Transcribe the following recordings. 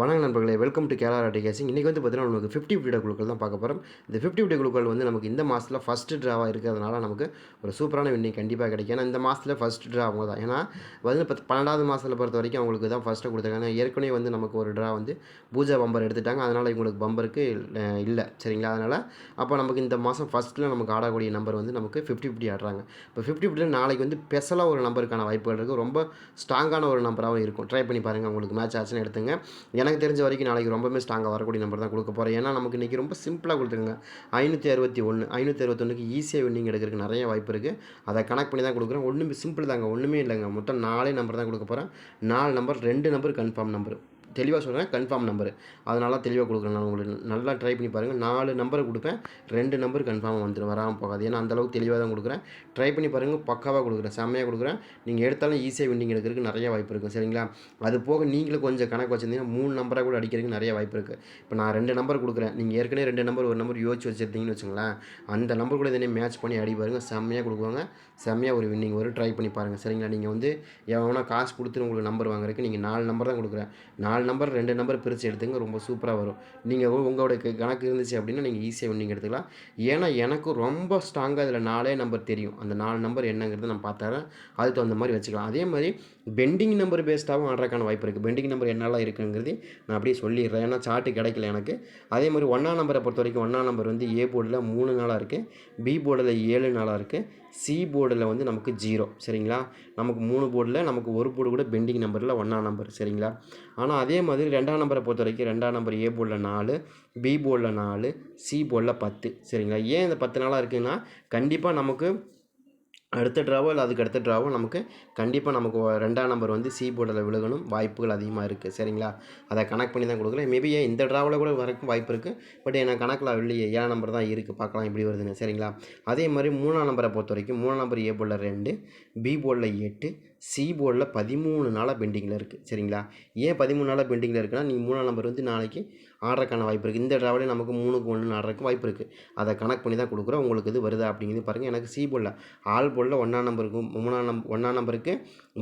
வணக்கம் நண்பர்களே welcome to Kerala கேசிங் இன்றைக்கி வந்து பார்த்தீங்கன்னா நமக்கு ஃபிஃப்டி ஃபிஃப்டி குழுக்கள் தான் பார்க்க போகிறோம் இந்த ஃபிஃப்டி ஃபிஃப்டி குழுக்கள் வந்து நமக்கு இந்த மாதத்தில் ஃபஸ்ட்டு ட்ராவாக இருக்கிறதுனால நமக்கு ஒரு சூப்பரான வின்னிங் கண்டிப்பாக கிடைக்கும். ஏன்னா இந்த மாதத்தில் ஃபஸ்ட் ட்ரா அவங்க தான். ஏன்னா வந்து பத்து பன்னெண்டாவது மாதத்தில் பொறுத்த வரைக்கும் அவங்களுக்கு தான் ஃபஸ்ட்டு கொடுத்துருக்காங்க. ஏற்கனவே வந்து நமக்கு ஒரு ட்ரா வந்து பூஜா பம்பர் எடுத்துட்டாங்க. அதனால் இவங்களுக்கு பம்பருக்கு இல்லை. சரிங்களா? அதனால் அப்போ நமக்கு இந்த மாதம் ஃபஸ்ட்டில் நமக்கு ஆடக்கூடிய நம்பர் வந்து நமக்கு ஃபிஃப்டி ஃபிஃப்டி ஆடுறாங்க. இப்போ ஃபிஃப்டி ஃபிஃப்டியில் நாளைக்கு வந்து ஸ்பெஷலாக ஒரு நம்பருக்கான வாய்ப்புகள் இருக்குது ரொம்ப ஸ்ட்ராங்கான ஒரு நம்பராகவும் இருக்கும். ட்ரை பண்ணி பாருங்கள் உங்களுக்கு மேட்ச் ஆச்சுன்னு எடுத்துங்க. எனக்கு தெரிஞ்ச வரைக்கும் நாளைக்கு ரொம்பவே ஸ்ட்ராங்காக வரக்கூடிய நம்பர் தான் கொடுக்க போகிறேன் ஏன்னா நமக்கு இன்றைக்கி ரொம்ப சிம்பிளாக கொடுத்துருங்க. ஐநூற்றி அறுபத்தி ஒன்று ஐநூற்றி அறுபத்தொன்றுக்கு ஈஸியாக வின்னிங் எடுக்கிறதுக்கு நிறைய வாய்ப்பு இருக்குது அதை கனெக்ட் பண்ணி தான் கொடுக்குறேன். ஒன்றுமே சிம்பிள் தாங்க. ஒன்றுமே இல்லைங்க. மொத்தம் நாலே நம்பர் தான் கொடுக்க போகிறேன் நாலு நம்பர் ரெண்டு நம்பர் கன்ஃபார்ம் நம்பர் தெளிவாக சொல்கிறேன் கன்ஃபார்ம் நம்பர் அதனால தெளிவாக கொடுக்குறேன். நான் உங்களுக்கு நல்லா ட்ரை பண்ணி பாருங்கள் நாலு நம்பரை கொடுப்பேன். ரெண்டு நம்பர் கன்ஃபார்மாக வந்துடும் வராமல் போகாது. ஏன்னா அந்தளவுக்கு தெளிவாக தான் கொடுக்குறேன். ட்ரை பண்ணி பாருங்கள் பக்காவாக கொடுக்குறேன். செம்மையாக கொடுக்குறேன். நீங்கள் எடுத்தாலும் ஈஸியாக வின்னிங் எடுக்கிறதுக்கு நிறைய வாய்ப்பு இருக்குது சரிங்களா? அது போக நீங்களும் கொஞ்சம் கணக்கு வச்சுருந்தீங்கன்னா மூணு நம்பரை கூட அடிக்கிறதுக்கு நிறைய வாய்ப்பு இருக்குது இப்போ நான் ரெண்டு நம்பர் கொடுக்குறேன். நீங்கள் ஏற்கனவே ரெண்டு நம்பர் ஒரு நம்பர் யோசிச்சு வச்சுருந்தீங்கன்னு வச்சுங்களேன் அந்த நம்பர் கூட இதனே மேட்ச் பண்ணி அடி பாருங்கள் செம்மையாக கொடுக்குவாங்க. செம்மையாக ஒரு வின்னிங் வரும் ட்ரை பண்ணி பாருங்கள் சரிங்களா? நீங்கள் வந்து எவனா காசு கொடுத்து உங்களுக்கு நம்பர் வாங்குறதுக்கு நீங்கள் நாலு நம்பர் தான் கொடுக்குறேன். நாலு நம்பர் ரெண்டு நம்பர் பிரித்து எடுத்துங்க ரொம்ப சூப்பராக வரும். நீங்கள் உங்களோட கணக்கு இருந்துச்சு அப்படின்னா நீங்கள் ஈஸியாக நீங்கள் எடுத்துக்கலாம். ஏன்னா எனக்கு ரொம்ப ஸ்ட்ராங்காக இதில் நாலே நம்பர் தெரியும். அந்த நாலு நம்பர் என்னங்கிறத நான் பார்த்தாரேன் அதுக்கு தகுந்த மாதிரி வச்சுக்கலாம். அதே மாதிரி பெண்டிங் நம்பர் பேஸ்டாகவும் ஆடுறதுக்கான வாய்ப்பு இருக்குது பெண்டிங் நம்பர் என்னெல்லாம் இருக்குங்கிறது நான் அப்படியே சொல்லிடுறேன். ஏன்னா சார்ட்டு கிடைக்கல எனக்கு. அதே மாதிரி ஒன்றாம் நம்பரை பொறுத்த வரைக்கும் ஒன்றாம் நம்பர் வந்து ஏ போர்டில் மூணு நாளாக இருக்குது பி போர்டில் ஏழு நாளாக இருக்குது சி போர்டில் வந்து நமக்கு ஜீரோ சரிங்களா? நமக்கு மூணு போர்டில் நமக்கு ஒரு போர்டு கூட பெண்டிங் நம்பரில் ஒன்றாம் நம்பர் சரிங்களா? ஆனால் அதே மாதிரி ரெண்டாம் நம்பரை பொறுத்த வரைக்கும் ரெண்டாம் நம்பர் ஏ போர்டில் நாலு பி போர்டில் நாலு சி போர்டில் பத்து சரிங்களா? ஏன் இந்த பத்து நாளாக இருக்குன்னா கண்டிப்பாக நமக்கு அடுத்த ட்ராவோ இல்லை அதுக்கு அடுத்த ட்ராவோ நமக்கு கண்டிப்பாக நமக்கு ரெண்டாம் நம்பர் வந்து சி போர்டில் விழுகணும். வாய்ப்புகள் அதிகமாக இருக்குது சரிங்களா? அதை கனெக்ட் பண்ணி தான் கொடுக்குறேன் மேபி இந்த ட்ராவில் கூட வரக்கும் வாய்ப்பு இருக்குது பட் எனக்கு கணக்கில் இல்லையே. ஏழாம் நம்பர் தான் இருக்குது பார்க்கலாம் எப்படி வருதுன்னு. சரிங்களா? அதே மாதிரி மூணாம் நம்பரை பொறுத்த வரைக்கும் மூணாம் நம்பர் ஏ போர்டில் ரெண்டு பி போர்டில் எட்டு சி போர்டில் பதிமூணு நாளாக பெண்டிங்கில் இருக்குது சரிங்களா? ஏன் பதிமூணு நாளாக பெண்டிங்கில் இருக்குன்னா நீ மூணாம் நம்பர் வந்து நாளைக்கு ஆடுறதுக்கான வாய்ப்பு இருக்குது இந்த டிராவலே நமக்கு மூணுக்கு ஒன்று ஆடுறக்கு வாய்ப்பு இருக்குது அதை கனெக்ட் பண்ணி தான் கொடுக்குறோம். உங்களுக்கு இது வருதா அப்படிங்கிறது பாருங்கள் எனக்கு சி போர்டில் ஆல் போர்டில் ஒன்றாம் நம்பருக்கு மூணாம் நம் ஒன்றாம் நம்பருக்கு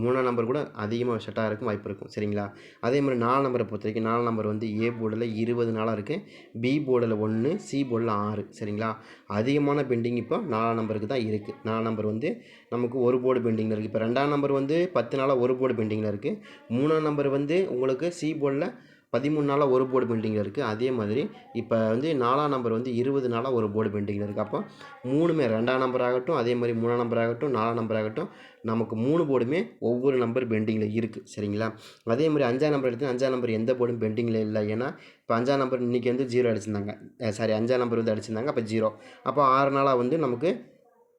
மூணாம் நம்பர் கூட அதிகமாக செட்டாக இருக்கும் வாய்ப்பு இருக்கும் சரிங்களா? அதே மாதிரி நாலு நம்பரை பொறுத்த வரைக்கும் நாலு நம்பர் வந்து ஏ போர்டில் இருபது நாளாக இருக்குது பி போர்டில் ஒன்று சி போர்டில் ஆறு சரிங்களா? அதிகமான பெண்டிங் இப்போ நாலாம் நம்பருக்கு தான் இருக்குது நாலாம் நம்பர் வந்து நமக்கு ஒரு போர்டு பெண்டிங்கில் இருக்குது இப்போ ரெண்டாம் நம்பர் வந்து வந்து பத்து நாளாக ஒரு போர்டு பெண்டிங்கில் இருக்குது மூணாம் நம்பர் வந்து உங்களுக்கு சி போர்டில் பதிமூணு நாளாக ஒரு போர்டு பெண்டிங்கில் இருக்குது அதே மாதிரி இப்போ வந்து நாலாம் நம்பர் வந்து இருபது நாளாக ஒரு போர்டு பெண்டிங்கில் இருக்குது அப்போ மூணுமே ரெண்டாம் நம்பர் ஆகட்டும் அதே மாதிரி மூணாம் நம்பர் ஆகட்டும் நாலாம் நம்பர் ஆகட்டும் நமக்கு மூணு போர்டுமே ஒவ்வொரு நம்பர் பெண்டிங்கில் இருக்குது சரிங்களா? அதே மாதிரி அஞ்சாம் நம்பர் எடுத்து அஞ்சாம் நம்பர் எந்த போர்டும் பெண்டிங்கில் இல்லை. ஏன்னா இப்போ அஞ்சாம் நம்பர் இன்றைக்கி வந்து ஜீரோ அடிச்சிருந்தாங்க. சாரி அஞ்சாம் நம்பர் வந்து அடிச்சிருந்தாங்க. அப்போ ஜீரோ அப்போ ஆறு நாளாக வந்து நமக்கு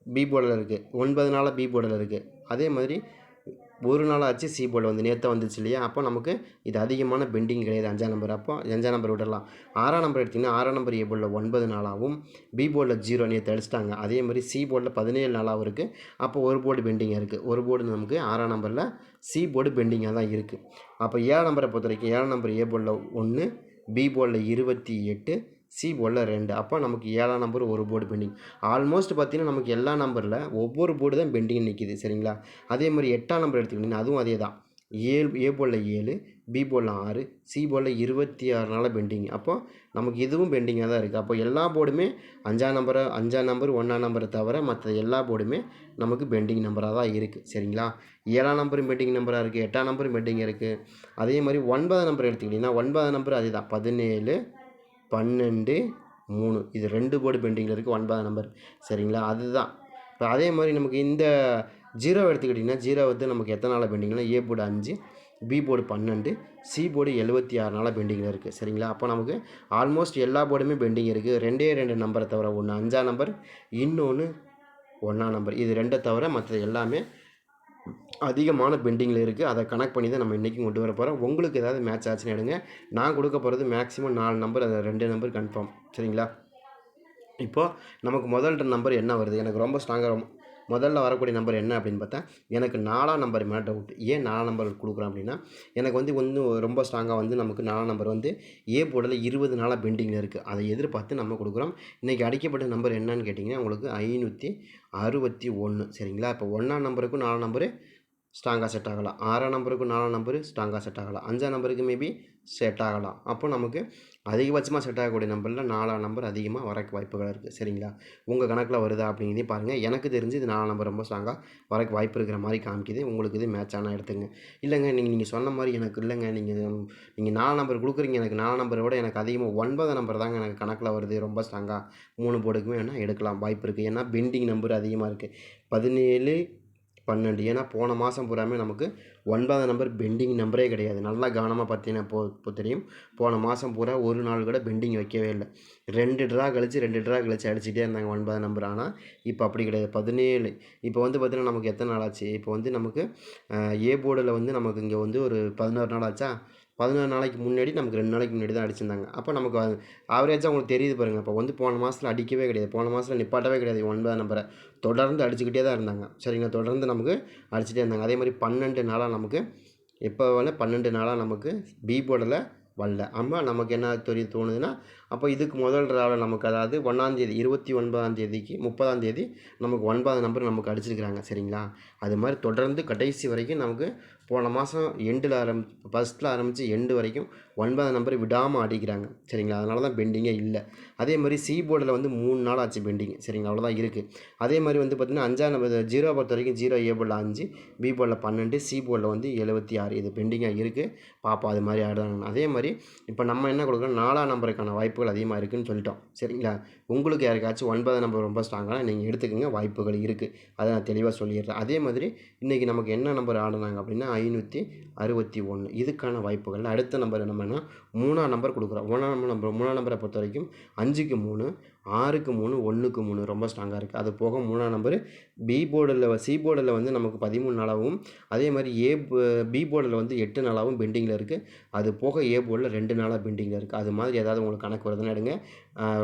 பி போர்டில் இருக்குது ஒன்பது நாளாக பி போர்டில் இருக்குது அதே மாதிரி ஒரு நாள் ஆச்சு சி போர்டில் வந்து நேற்று வந்துச்சு இல்லையா? அப்போ நமக்கு இது அதிகமான பெண்டிங் கிடையாது. அஞ்சாம் நம்பர் அப்போ அஞ்சாம் நம்பர் விடலாம். ஆறாம் நம்பர் எடுத்திங்கன்னா ஆறாம் நம்பர் ஏ போர்டில் ஒன்பது நாளாகவும் பி போர்டில் ஜீரோ நேற்று அடிச்சிட்டாங்க. அதே மாதிரி சி போர்டில் பதினேழு நாளாகவும் இருக்குது அப்போ ஒரு போர்டு பெண்டிங்காக இருக்குது ஒரு போர்டு நமக்கு ஆறாம் நம்பரில் சி போர்டு பெண்டிங்காக தான் இருக்குது அப்போ ஏழாம் நம்பரை பொறுத்த வரைக்கும் ஏழாம் நம்பர் ஏ போர்டில் ஒன்று பி போர்டில் இருபத்தி எட்டு சி போர்டில் ரெண்டு. அப்போ நமக்கு ஏழாம் நம்பர் ஒரு போர்டு பெண்டிங் ஆல்மோஸ்ட் பார்த்திங்கன்னா நமக்கு எல்லா நம்பரில் ஒவ்வொரு போர்டு தான் பெண்டிங் நிற்கிது சரிங்களா? அதே மாதிரி எட்டாம் நம்பர் எடுத்துக்கிட்டிங்கன்னா அதுவும் அதே தான். ஏழு ஏ போர்டில் ஏழு பி போர்டில் ஆறு சி போர்டில் இருபத்தி ஆறு நாளில் பெண்டிங் அப்போ நமக்கு இதுவும் பெண்டிங்காக தான் இருக்குது அப்போ எல்லா போர்டுமே அஞ்சாம் நம்பரை அஞ்சாம் நம்பர் ஒன்றாம் நம்பரை தவிர மற்ற எல்லா போர்டுமே நமக்கு பெண்டிங் நம்பராக தான் இருக்குது சரிங்களா? ஏழாம் நம்பரும் பெண்டிங் நம்பராக இருக்குது எட்டாம் நம்பரும் பெண்டிங் இருக்குது அதே மாதிரி ஒன்பதாம் நம்பர் எடுத்துக்கிட்டிங்கன்னா ஒன்பதாம் நம்பர் அதே தான். பதினேழு பன்னெண்டு மூணு. இது ரெண்டு போர்டு பெண்டிங்கில் இருக்குது ஒன்பதாம் நம்பர். சரிங்களா? அதுதான். இப்போ அதே மாதிரி நமக்கு இந்த ஜீரோ எடுத்துக்கிட்டிங்கன்னா ஜீரோ வந்து நமக்கு எத்தனை நாளாக பெண்டிங்னா ஏ போர்டு அஞ்சு பி போர்டு பன்னெண்டு சி போர்டு எழுபத்தி ஆறு நாளாக பெண்டிங்கில் இருக்குது சரிங்களா? அப்போ நமக்கு ஆல்மோஸ்ட் எல்லா போர்டுமே பெண்டிங் இருக்குது ரெண்டே ரெண்டு நம்பரை தவிர ஒன்று அஞ்சாம் நம்பர் இன்னொன்று ஒன்றாம் நம்பர். இது ரெண்டை தவிர மற்ற எல்லாமே அதிகமான பெண்டிங்கில் இருக்குது. அதை கனெக்ட் பண்ணி தான் நம்ம இன்றைக்கும் கொண்டு வர போகிறோம். உங்களுக்கு ஏதாவது மேட்ச் ஆச்சுன்னு எடுங்க. நான் கொடுக்க போகிறது மேக்ஸிமம் நாலு நம்பர் அதை ரெண்டு நம்பர் கன்ஃபார்ம். சரிங்களா? இப்போது நமக்கு முதல் நம்பர் என்ன வருது? எனக்கு ரொம்ப ஸ்ட்ராங்காக முதல்ல வரக்கூடிய நம்பர் என்ன அப்படின்னு பார்த்தா எனக்கு நாலாம் நம்பர் மேலே டவுட் ஏன் நாலாம் நம்பர் கொடுக்குறேன் அப்படின்னா எனக்கு வந்து வந்து ரொம்ப ஸ்ட்ராங்காக வந்து நமக்கு நாலாம் நம்பர் வந்து ஏ போர்டில் இருபது நாளாக பெண்டிங்கில் இருக்குது அதை எதிர்பார்த்து நம்ம கொடுக்குறோம். இன்றைக்கி அடிக்கப்பட்ட நம்பர் என்னன்னு கேட்டிங்கன்னா உங்களுக்கு ஐநூற்றி அறுபத்தி ஒன்று சரிங்களா? இப்போ ஒன்றாம் நம்பருக்கும் நாலாம் நம்பரு ஸ்ட்ராங்காக செட் ஆகலாம். ஆறாம் நம்பருக்கும் நாலாம் நம்பரு ஸ்ட்ராங்காக செட் ஆகலாம். அஞ்சாம் நம்பருக்கு மேபி செட் ஆகலாம். அப்போ நமக்கு அதிகபட்சமாக செட் ஆகக்கூடிய நம்பரில் நாலாம் நம்பர் அதிகமாக வரக்கு வாய்ப்புகள் இருக்குது சரிங்களா? உங்கள் கணக்கில் வருதா அப்படிங்கிறதையும் பாருங்கள் எனக்கு தெரிஞ்சு இது நாலாம் நம்பர் ரொம்ப ஸ்ட்ராங்காக வரக்கு வாய்ப்பு இருக்கிற மாதிரி காமிக்குது. உங்களுக்கு இது மேட்ச் ஆனால் எடுத்துங்க. இல்லைங்க நீங்கள் நீங்கள் சொன்ன மாதிரி எனக்கு இல்லைங்க. நீங்கள் நீங்கள் நாலு நம்பர் கொடுக்குறீங்க. எனக்கு நாலு நம்பரை விட எனக்கு அதிகமாக ஒன்பது நம்பர் தாங்க எனக்கு கணக்கில் வருது. ரொம்ப ஸ்ட்ராங்காக மூணு போர்டுக்குமே வேணால் எடுக்கலாம். வாய்ப்பு இருக்குது ஏன்னா பெண்டிங் நம்பர் அதிகமாக இருக்குது பதினேழு பன்னெண்டு. ஏன்னா போன மாதம் பூராமே நமக்கு ஒன்பதாம் நம்பர் பெண்டிங் நம்பரே கிடையாது. நல்லா கவனமாக பார்த்தீங்கன்னா இப்போ இப்போ தெரியும். போன மாதம் பூரா ஒரு நாள் கூட பெண்டிங் வைக்கவே இல்லை. ரெண்டு ட்ரா கழிச்சு ரெண்டு ட்ரா கழிச்சு அடிச்சுட்டே இருந்தாங்க ஒன்பதாம் நம்பர். ஆனால் இப்போ அப்படி கிடையாது. பதினேழு. இப்போ வந்து பார்த்திங்கன்னா நமக்கு எத்தனை நாள் ஆச்சு? இப்போ வந்து நமக்கு ஏ போர்டில் வந்து நமக்கு இங்கே வந்து ஒரு பதினோரு நாள் ஆச்சா? பதினோரு நாளைக்கு முன்னாடி நமக்கு ரெண்டு நாளைக்கு முன்னாடி தான் அடிச்சிருந்தாங்க. அப்போ நமக்கு ஆவரேஜாக உங்களுக்கு தெரியுது பாருங்கள் அப்போ வந்து போன மாதத்தில் அடிக்கவே கிடையாது. போன மாதத்தில் நிப்பாட்டவே கிடையாது. ஒன்பது நம்பரை தொடர்ந்து அடிச்சுக்கிட்டே தான் இருந்தாங்க. சரிங்களா? தொடர்ந்து நமக்கு அடிச்சுட்டே இருந்தாங்க. அதே மாதிரி பன்னெண்டு நாளாக நமக்கு இப்போ வந்து பன்னெண்டு நாளாக நமக்கு பி போர்டில் வரல. ஆமாம் நமக்கு என்ன தெரிய தோணுதுன்னா அப்போ இதுக்கு முதல் ட்ராவில் நமக்கு அதாவது ஒன்றாந்தேதி இருபத்தி ஒன்பதாம் தேதிக்கு முப்பதாம் தேதி நமக்கு ஒன்பதாம் நம்பர் நமக்கு அடிச்சிருக்கிறாங்க. சரிங்களா? அது மாதிரி தொடர்ந்து கடைசி வரைக்கும் நமக்கு போன மாதம் எண்டில் ஆரம்பி ஃபஸ்ட்டில் ஆரம்பித்து எண்டு வரைக்கும் ஒன்பதாம் நம்பர் விடாமல் அடிக்கிறாங்க சரிங்களா? அதனால தான் பெண்டிங்கே இல்லை. அதே மாதிரி சி போர்டில் வந்து மூணு நாள் ஆச்சு பெண்டிங் சரிங்களா? அவ்வளோதான் இருக்குது அதே மாதிரி வந்து பார்த்திங்கன்னா அஞ்சாம் நம்பர் ஜீரோ பொறுத்த வரைக்கும் ஜீரோ ஏ போர்டில் அஞ்சு பி போர்டில் பன்னெண்டு சி போர்டில் வந்து எழுபத்தி ஆறு. இது பெண்டிங்காக இருக்குது பாப்பா அது மாதிரி ஆடுறாங்க. அதே மாதிரி இப்போ நம்ம என்ன கொடுக்குறோம்? நாலாம் நம்பருக்கான வாய்ப்புகள் அதிகமாக இருக்குதுன்னு சொல்லிட்டோம். சரிங்களா? உங்களுக்கு யாருக்காச்சும் ஒன்பதாம் நம்பர் ரொம்ப ஸ்ட்ராங்காக நீங்கள் எடுத்துக்கோங்க. வாய்ப்புகள் இருக்குது அதை நான் தெளிவாக சொல்லிடுறேன். அதே மாதிரி இன்றைக்கி நமக்கு என்ன நம்பர் ஆடினாங்க அப்படின்னா ஐநூற்றி அறுபத்தி ஒன்று. இதுக்கான வாய்ப்புகள். அடுத்த நம்பர் என்னன்னா மூணாம் நம்பர் கொடுக்குறோம். மூணாம் நம்பர் மூணாம் நம்பரை பொறுத்த வரைக்கும் அஞ்சுக்கு மூணு ஆறுக்கு மூணு ஒன்றுக்கு மூணு. ரொம்ப ஸ்ட்ராங்காக இருக்குது அது போக மூணாம் நம்பர் பி போர்டில் சி போர்டில் வந்து நமக்கு பதிமூணு நாளாகவும் அதே மாதிரி ஏ பி போர்டில் வந்து எட்டு நாளாகவும் பெண்டிங்கில் இருக்குது அது போக ஏ போர்டில் ரெண்டு நாளாக பெண்டிங்கில் இருக்குது அது மாதிரி ஏதாவது உங்களுக்கு கணக்கு வருதுன்னு எடுங்க.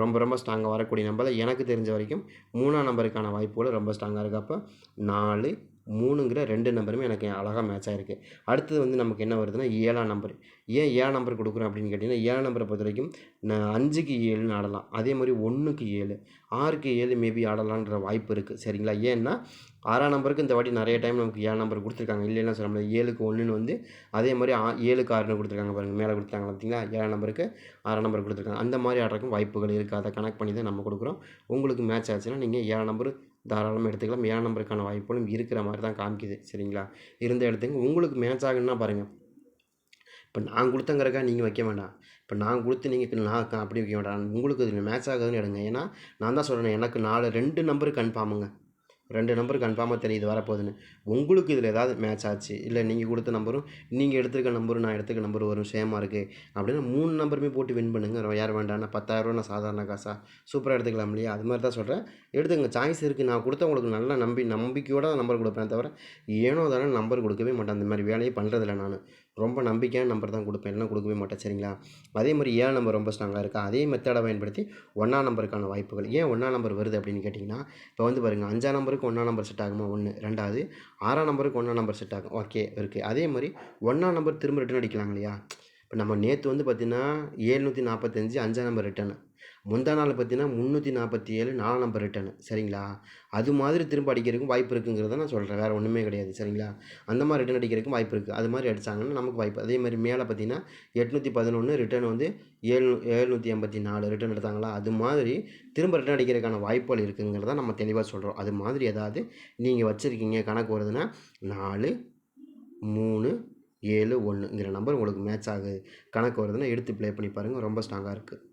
ரொம்ப ரொம்ப ஸ்ட்ராங்காக வரக்கூடிய நம்பரில் எனக்கு தெரிஞ்ச வரைக்கும் மூணாம் நம்பருக்கான வாய்ப்புகள் ரொம்ப ஸ்ட்ராங்காக இருக்குது அப்போ நாலு மூணுங்கிற ரெண்டு நம்பருமே எனக்கு அழகாக மேட்ச் ஆகிருக்கு அடுத்தது வந்து நமக்கு என்ன வருதுன்னா ஏழாம் நம்பர் ஏன் ஏழாம் நம்பர் கொடுக்குறோம் அப்படின்னு கேட்டிங்கன்னா ஏழாம் நம்பரை பொறுத்த வரைக்கும் நான் அஞ்சுக்கு ஏழுன்னு ஆடலாம். அதே மாதிரி ஒன்றுக்கு ஏழு ஆறுக்கு ஏழு மேபி ஆடலான்ற வாய்ப்பு இருக்குது சரிங்களா? ஏன்னா ஆறாம் நம்பருக்கு இந்த வாட்டி நிறைய டைம் நமக்கு ஏழு நம்பர் கொடுத்துருக்காங்க. இல்லைன்னா சொல்ல முடியாது. ஏழுக்கு ஒன்றுன்னு வந்து அதே மாதிரி ஆ ஏழுக்கு ஆறுன்னு கொடுத்துருக்காங்க பாருங்கள் மேலே கொடுத்தாங்க பார்த்தீங்களா ஏழாம் நம்பருக்கு ஆறாம் நம்பர் கொடுத்துருக்காங்க. அந்த மாதிரி ஆடுறதுக்கும் வாய்ப்புகள் இருக்குது அதை கனெக்ட் பண்ணி தான் நம்ம கொடுக்குறோம். உங்களுக்கு மேட்ச் ஆச்சுன்னா நீங்கள் ஏழாம் நம்பர் தாராளமாக எடுத்துக்கலாம். ஏழாம் நம்பருக்கான வாய்ப்புகளும் இருக்கிற மாதிரி தான் காமிக்குது. சரிங்களா? இருந்த இடத்துக்கு உங்களுக்கு மேட்ச் ஆகுன்னா பாருங்கள் இப்போ நான் கொடுத்தங்கிறக்கா நீங்கள் வைக்க வேண்டாம். இப்போ நான் கொடுத்து நீங்கள் நான் அப்படி வைக்க வேண்டாம். உங்களுக்கு இது மேட்ச் ஆகுதுன்னு எடுங்க. ஏன்னா நான் தான் சொல்கிறேன் எனக்கு நாலு ரெண்டு நம்பர் கன்ஃபார்முங்க ரெண்டு நம்பர் கன்ஃபார்மாக தெரியுது வரப்போகுதுன்னு. உங்களுக்கு இதில் ஏதாவது மேட்ச் ஆச்சு? இல்லை நீங்கள் கொடுத்த நம்பரும் நீங்கள் எடுத்துருக்க நம்பரும் நான் எடுத்துக்க நம்பர் வரும் சேமாக இருக்குது அப்படின்னா மூணு நம்பருமே போட்டு வின் பண்ணுங்கள் யார் வேண்டாம் பத்தாயிரரூவா நான் சாதாரண காசா? சூப்பராக எடுத்துக்கலாம் இல்லையா? அது மாதிரி தான் சொல்கிறேன் எடுத்துங்க சாய்ஸ் இருக்குது நான் கொடுத்த உங்களுக்கு நல்ல நம்பி நம்பிக்கையோட நம்பர் கொடுப்பேன் தவிர ஏனோ தானே நம்பர் கொடுக்கவே மாட்டேன். அந்த மாதிரி வேலையை பண்ணுறதில்ல நான். ரொம்ப நம்பிக்கையான நம்பர் தான் கொடுப்பேன். இல்லைனா கொடுக்கவே மாட்டேன். சரிங்களா? அதே மாதிரி ஏழு நம்பர் ரொம்ப ஸ்ட்ராங்காக இருக்கா? அதே மெத்தடை பயன்படுத்தி ஒன்றாம் நம்பருக்கான வாய்ப்புகள். ஏன் ஒன்றாம் நம்பர் வருது அப்படின்னு கேட்டிங்கன்னா இப்போ வந்து பாருங்கள் அஞ்சாம் நம்பருக்கு ஒன்றாம் நம்பர் செட் ஆகுமா? ஒன்று ரெண்டாவது ஆறாம் நம்பருக்கு ஒன்றா நம்பர் செட் ஆகும். ஓகே இருக்குது அதே மாதிரி ஒன்றாம் நம்பர் திரும்ப ரிட்டன் அடிக்கலாம் இல்லையா? இப்போ நம்ம நேற்று வந்து பார்த்திங்கன்னா ஏழ்நூற்றி நாற்பத்தஞ்சு அஞ்சாம் நம்பர் ரிட்டர்னு முந்தா நாள் பார்த்தீங்கன்னா முந்நூற்றி நாற்பத்தி ஏழு நாலாம் நம்பர் ரிட்டர்னு சரிங்களா? அது மாதிரி திரும்ப அடிக்கிறதுக்கும் வாய்ப்பு இருக்குங்கிறத நான் சொல்கிறேன் வேறு ஒன்றுமே கிடையாது. சரிங்களா? அந்த மாதிரி ரிட்டன் அடிக்கிறதுக்கும் வாய்ப்பு இருக்குது அது மாதிரி அடித்தாங்கன்னா நமக்கு வாய்ப்பு. அதே மாதிரி மேலே பார்த்தீங்கன்னா எட்நூற்றி பதினொன்று ரிட்டர்ன் வந்து ஏழு ஏழ்நூற்றி எண்பத்தி நாலு ரிட்டர்ன் எடுத்தாங்களா? அது மாதிரி திரும்ப ரிட்டர்ன் அடிக்கிறதுக்கான வாய்ப்புகள் இருக்குங்கிறத நம்ம தெளிவாக சொல்கிறோம் அது மாதிரி ஏதாவது நீங்கள் வச்சுருக்கீங்க கணக்கு வருதுன்னா நாலு மூணு ஏழு ஒன்றுங்கிற நம்பர் உங்களுக்கு மேட்ச் ஆகுது. கணக்கு வருதுன்னா எடுத்து ப்ளே பண்ணி பாருங்கள் ரொம்ப ஸ்ட்ராங்காக இருக்குது